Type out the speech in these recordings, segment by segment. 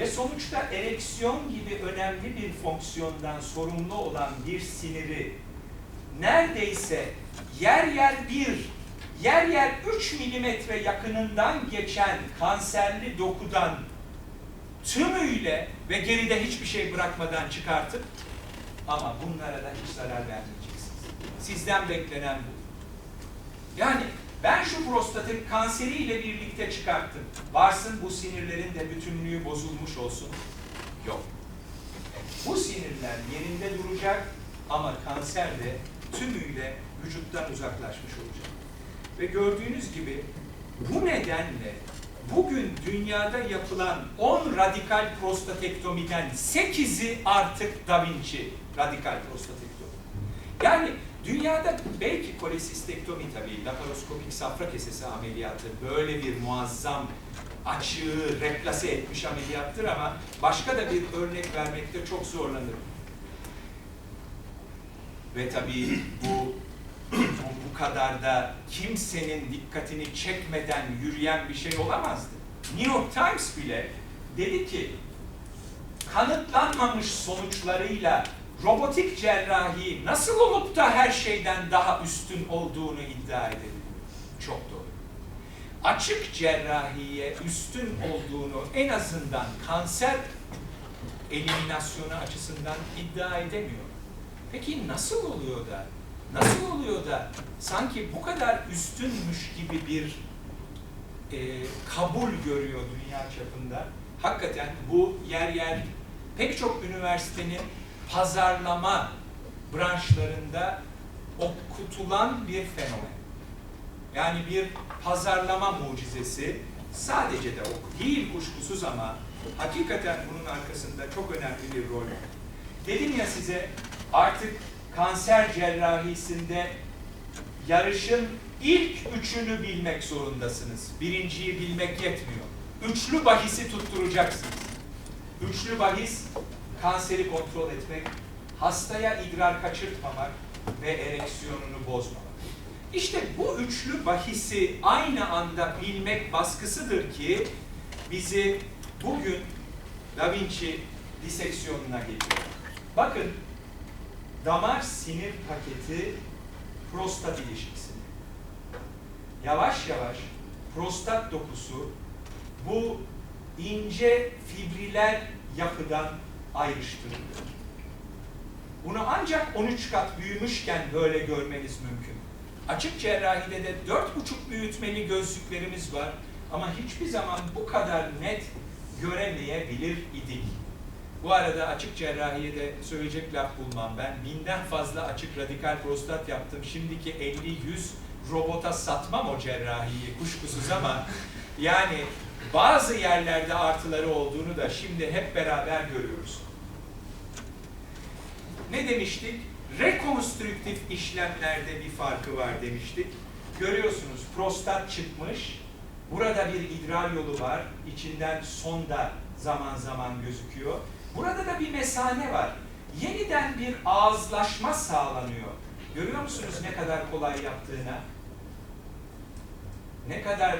Ve sonuçta ereksiyon gibi önemli bir fonksiyondan sorumlu olan bir siniri neredeyse yer yer bir, yer yer 3 milimetre yakınından geçen kanserli dokudan tümüyle ve geride hiçbir şey bırakmadan çıkartıp ama bunlara da hiç zarar vermeyeceksiniz. Sizden beklenen bu. Yani ben şu prostatı kanseriyle birlikte çıkarttım. Varsın bu sinirlerin de bütünlüğü bozulmuş olsun. Yok. Bu sinirler yerinde duracak ama kanser de tümüyle vücuttan uzaklaşmış olacak. Ve gördüğünüz gibi bu nedenle bugün dünyada yapılan 10 radikal prostatektomiden 8'i artık Da Vinci radikal prostatektomi. Yani dünyada belki kolisistektomi tabii, laparoskopik safra kesesi ameliyatı böyle bir muazzam açığı replase etmiş ameliyattır ama başka da bir örnek vermekte çok zorlanırım. Ve tabii bu, bu kadar da kimsenin dikkatini çekmeden yürüyen bir şey olamazdı. New York Times bile dedi ki kanıtlanmamış sonuçlarıyla robotik cerrahi nasıl olup da her şeyden daha üstün olduğunu iddia edebilir. Çok doğru. Açık cerrahiye üstün olduğunu en azından kanser eliminasyonu açısından iddia edemiyor. Peki nasıl oluyor da nasıl oluyor da sanki bu kadar üstünmüş gibi bir e, kabul görüyor dünya çapında? Hakikaten bu yer yer pek çok üniversitenin pazarlama branşlarında okutulan bir fenomen. Yani bir pazarlama mucizesi sadece de o değil kuşkusuz ama hakikaten bunun arkasında çok önemli bir rol var. Dedim ya size artık kanser cerrahisinde yarışın ilk üçünü bilmek zorundasınız. Birinciyi bilmek yetmiyor. Üçlü bahisi tutturacaksınız. Üçlü bahis kanseri kontrol etmek, hastaya idrar kaçırtmamak ve ereksiyonunu bozmamak. İşte bu üçlü bahisi aynı anda bilmek baskısıdır ki bizi bugün Da Vinci diseksiyonuna getiriyor. Bakın damar sinir paketi prostat ilişkisi. Yavaş yavaş prostat dokusu bu ince fibriler yapıdan ayrıştırılıyor. Bunu ancak 13 kat büyümüşken böyle görmeniz mümkün. Açık cerrahide de 4,5 büyütmeli gözlüklerimiz var ama hiçbir zaman bu kadar net göremeyebilir idik. Bu arada açık cerrahiye de söyleyecek laf bulmam ben. Binden fazla açık radikal prostat yaptım. Şimdiki 50-100 robota satmam o cerrahiyi kuşkusuz ama yani bazı yerlerde artıları olduğunu da şimdi hep beraber görüyoruz. Ne demiştik? Rekonstrüktif işlemlerde bir farkı var demiştik. Görüyorsunuz prostat çıkmış. Burada bir idrar yolu var. İçinden sonda zaman zaman gözüküyor. Burada da bir mesane var. Yeniden bir ağızlaşma sağlanıyor. Görüyor musunuz ne kadar kolay yaptığına? Ne kadar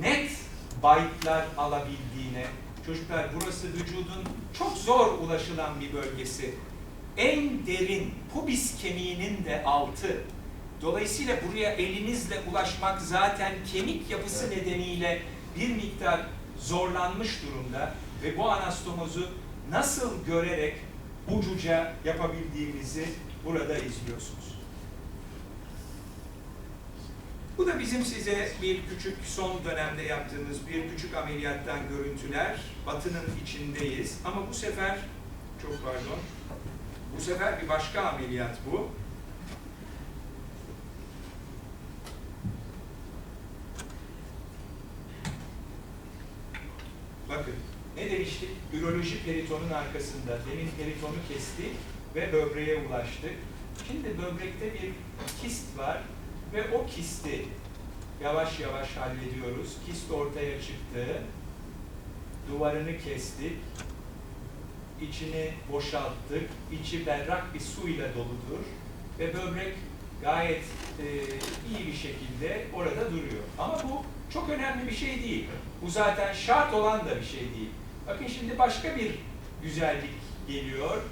net byte'lar alabildiğine. Çocuklar burası vücudun çok zor ulaşılan bir bölgesi. En derin pubis kemiğinin de altı. Dolayısıyla buraya elinizle ulaşmak zaten kemik yapısı nedeniyle bir miktar zorlanmış durumda ve bu anastomozu nasıl görerek ucuca yapabildiğimizi burada izliyorsunuz. Bu da bizim size bir küçük son dönemde yaptığımız bir küçük ameliyattan görüntüler. Batının içindeyiz ama bu sefer çok pardon. Bu sefer bir başka ameliyat bu. Bakın ne demiştik? Üroloji peritonun arkasında. Demin peritonu kestik ve böbreğe ulaştık. Şimdi böbrekte bir kist var ve o kisti yavaş yavaş hallediyoruz. Kist ortaya çıktı. Duvarını kestik. İçini boşalttık. İçi berrak bir suyla doludur. Ve böbrek gayet e, iyi bir şekilde orada duruyor. Ama bu çok önemli bir şey değil. Bu zaten şart olan da bir şey değil. Bakın şimdi başka bir güzellik geliyor.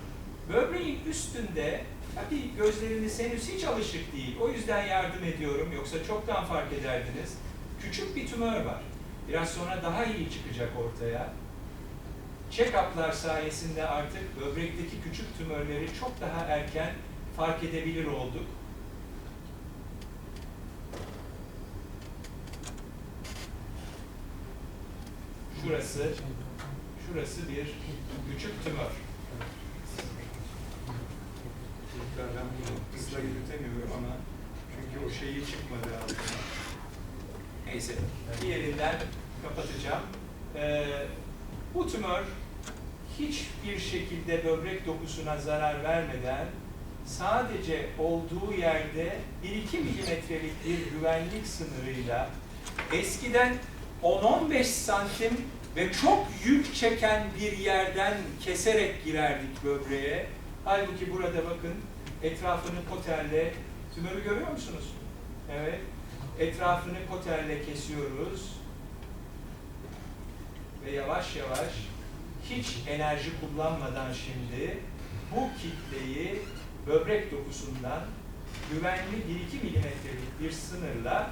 Böbreğin üstünde, tabii gözleriniz henüz hiç alışık değil. O yüzden yardım ediyorum. Yoksa çoktan fark ederdiniz. Küçük bir tümör var. Biraz sonra daha iyi çıkacak ortaya. Check-up'lar sayesinde artık böbrekteki küçük tümörleri çok daha erken fark edebilir olduk. Şurası, şurası bir küçük tümör. Tekrardan bunu hızla yürütemiyorum ama çünkü o şeyi çıkmadı altına. Neyse, diğerinden kapatacağım. Ee, bu tümör hiçbir şekilde böbrek dokusuna zarar vermeden sadece olduğu yerde 1-2 milimetrelik bir güvenlik sınırıyla eskiden 10-15 santim ve çok yük çeken bir yerden keserek girerdik böbreğe. Halbuki burada bakın etrafını koterle, tümörü görüyor musunuz? Evet. Etrafını koterle kesiyoruz. Ve yavaş yavaş hiç enerji kullanmadan şimdi bu kitleyi böbrek dokusundan güvenli 1-2 milimetrelik bir sınırla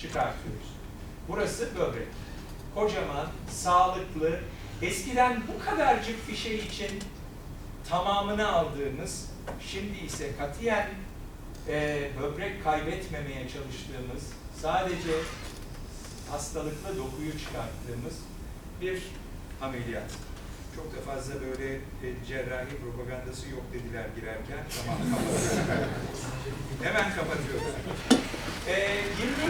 çıkartıyoruz. Burası böbrek. Kocaman, sağlıklı, eskiden bu kadarcık bir için tamamını aldığımız, şimdi ise katiyen e, böbrek kaybetmemeye çalıştığımız, sadece hastalıklı dokuyu çıkarttığımız bir ameliyat. Çok da fazla böyle e, cerrahi propagandası yok dediler girerken. Tamam kapatıyorum. Hemen kapatıyorum. E,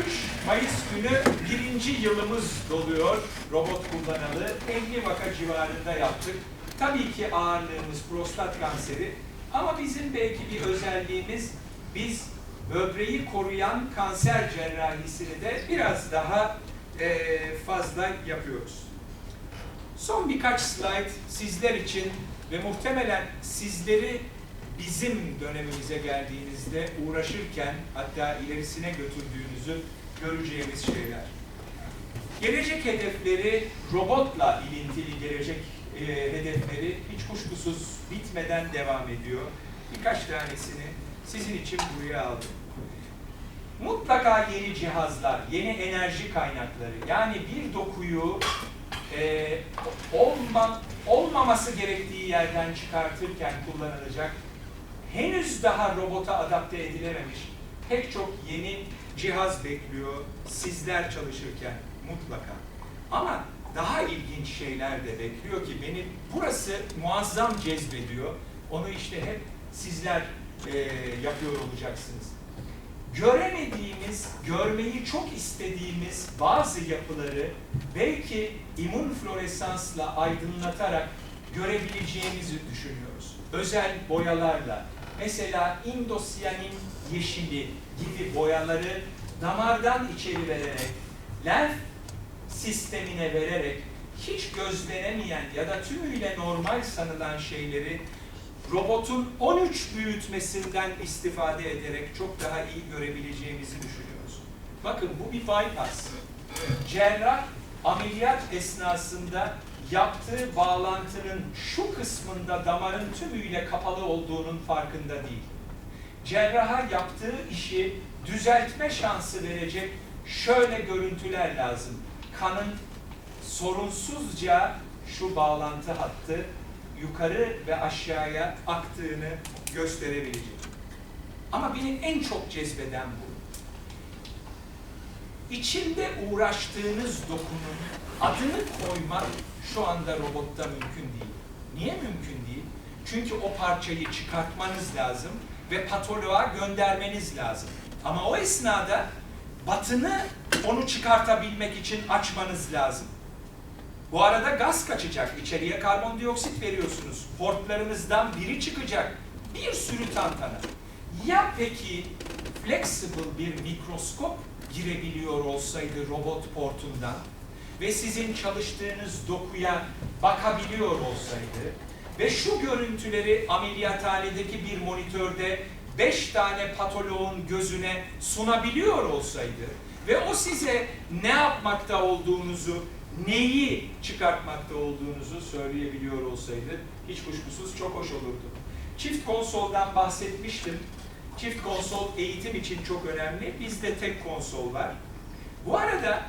23 Mayıs günü birinci yılımız doluyor. Robot kullanalı 50 vaka civarında yaptık. Tabii ki ağırlığımız prostat kanseri ama bizim belki bir özelliğimiz biz böbreği koruyan kanser cerrahisini de biraz daha e, fazla yapıyoruz. Son birkaç slide sizler için ve muhtemelen sizleri bizim dönemimize geldiğinizde uğraşırken hatta ilerisine götürdüğünüzü göreceğimiz şeyler. Gelecek hedefleri robotla ilintili gelecek e, hedefleri hiç kuşkusuz bitmeden devam ediyor. Birkaç tanesini sizin için buraya aldım. Mutlaka yeni cihazlar, yeni enerji kaynakları yani bir dokuyu e, olma, olmaması gerektiği yerden çıkartırken kullanılacak henüz daha robota adapte edilememiş pek çok yeni cihaz bekliyor sizler çalışırken mutlaka. Ama daha ilginç şeyler de bekliyor ki beni burası muazzam cezbediyor. Onu işte hep sizler e, yapıyor olacaksınız. Göremediğimiz, görmeyi çok istediğimiz bazı yapıları belki immün floresansla aydınlatarak görebileceğimizi düşünüyoruz. Özel boyalarla, mesela indosyanin yeşili gibi boyaları damardan içeri vererek, lenf sistemine vererek hiç gözlenemeyen ya da tümüyle normal sanılan şeyleri robotun 13 büyütmesinden istifade ederek çok daha iyi görebileceğimizi düşünüyoruz. Bakın bu bir bypass. Cerrah ameliyat esnasında yaptığı bağlantının şu kısmında damarın tümüyle kapalı olduğunun farkında değil. Cerraha yaptığı işi düzeltme şansı verecek şöyle görüntüler lazım. Kanın sorunsuzca şu bağlantı hattı yukarı ve aşağıya aktığını gösterebilecek. Ama beni en çok cezbeden bu. İçinde uğraştığınız dokunun adını koymak şu anda robotta mümkün değil. Niye mümkün değil? Çünkü o parçayı çıkartmanız lazım ve patoloğa göndermeniz lazım. Ama o esnada batını onu çıkartabilmek için açmanız lazım. Bu arada gaz kaçacak. İçeriye karbondioksit veriyorsunuz. Portlarınızdan biri çıkacak. Bir sürü tantana. Ya peki flexible bir mikroskop girebiliyor olsaydı robot portundan ve sizin çalıştığınız dokuya bakabiliyor olsaydı ve şu görüntüleri ameliyathanedeki bir monitörde beş tane patoloğun gözüne sunabiliyor olsaydı ve o size ne yapmakta olduğunuzu, neyi çıkartmakta olduğunuzu söyleyebiliyor olsaydı hiç kuşkusuz çok hoş olurdu. Çift konsoldan bahsetmiştim. Çift konsol eğitim için çok önemli. Bizde tek konsol var. Bu arada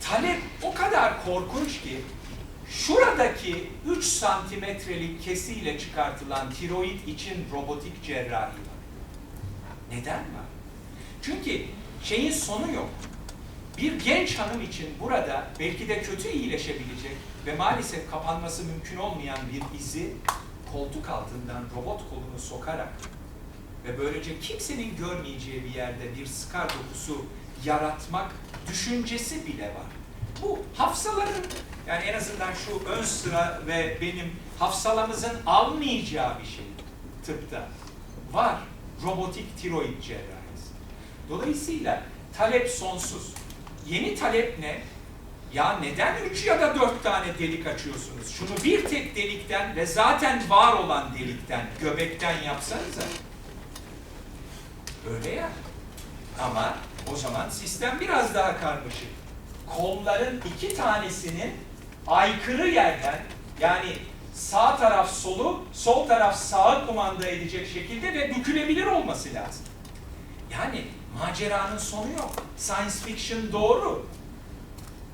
talep o kadar korkunç ki şuradaki 3 santimetrelik kesiyle çıkartılan tiroid için robotik cerrahi var. Neden var? Çünkü şeyin sonu yok. Bir genç hanım için burada belki de kötü iyileşebilecek ve maalesef kapanması mümkün olmayan bir izi koltuk altından robot kolunu sokarak ve böylece kimsenin görmeyeceği bir yerde bir skar dokusu yaratmak düşüncesi bile var. Bu hafsaların yani en azından şu ön sıra ve benim hafsalamızın almayacağı bir şey tıpta var. Robotik tiroid cerrahisi. Dolayısıyla talep sonsuz. Yeni talep ne? Ya neden üç ya da dört tane delik açıyorsunuz? Şunu bir tek delikten ve zaten var olan delikten, göbekten yapsanıza. Öyle ya. Ama o zaman sistem biraz daha karmaşık. Kolların iki tanesinin aykırı yerden yani sağ taraf solu, sol taraf sağı kumanda edecek şekilde ve bükülebilir olması lazım. Yani maceranın sonu yok. Science fiction doğru.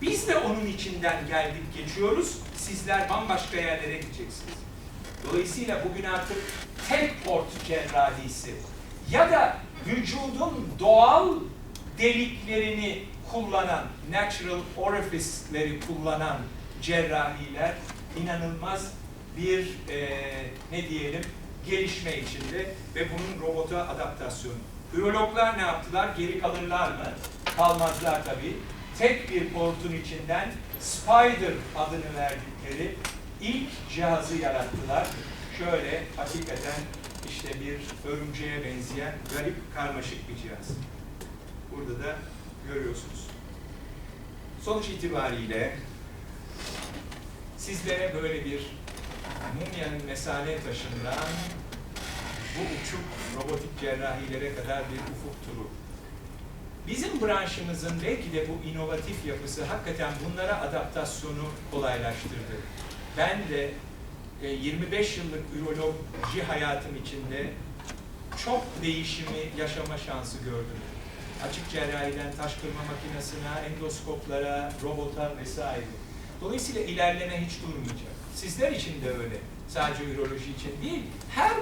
Biz de onun içinden geldik geçiyoruz. Sizler bambaşka yerlere gideceksiniz. Dolayısıyla bugün artık tek port cerrahisi ya da vücudun doğal deliklerini kullanan, natural orifice'leri kullanan cerrahiler inanılmaz bir eee, ne diyelim gelişme içinde ve bunun robota adaptasyonu. Ürologlar ne yaptılar? Geri kalırlar mı? Kalmazlar tabii. Tek bir portun içinden Spider adını verdikleri ilk cihazı yarattılar. Şöyle hakikaten işte bir örümceğe benzeyen garip karmaşık bir cihaz. Burada da görüyorsunuz. Sonuç itibariyle sizlere böyle bir mumyanın mesane taşından bu uçuk robotik cerrahilere kadar bir ufuk turu. Bizim branşımızın belki de bu inovatif yapısı hakikaten bunlara adaptasyonu kolaylaştırdı. Ben de e, 25 yıllık üroloji hayatım içinde çok değişimi yaşama şansı gördüm. Açık cerrahiden taş kırma makinesine, endoskoplara, robota vesaire. Dolayısıyla ilerleme hiç durmayacak. Sizler için de öyle. Sadece üroloji için değil, her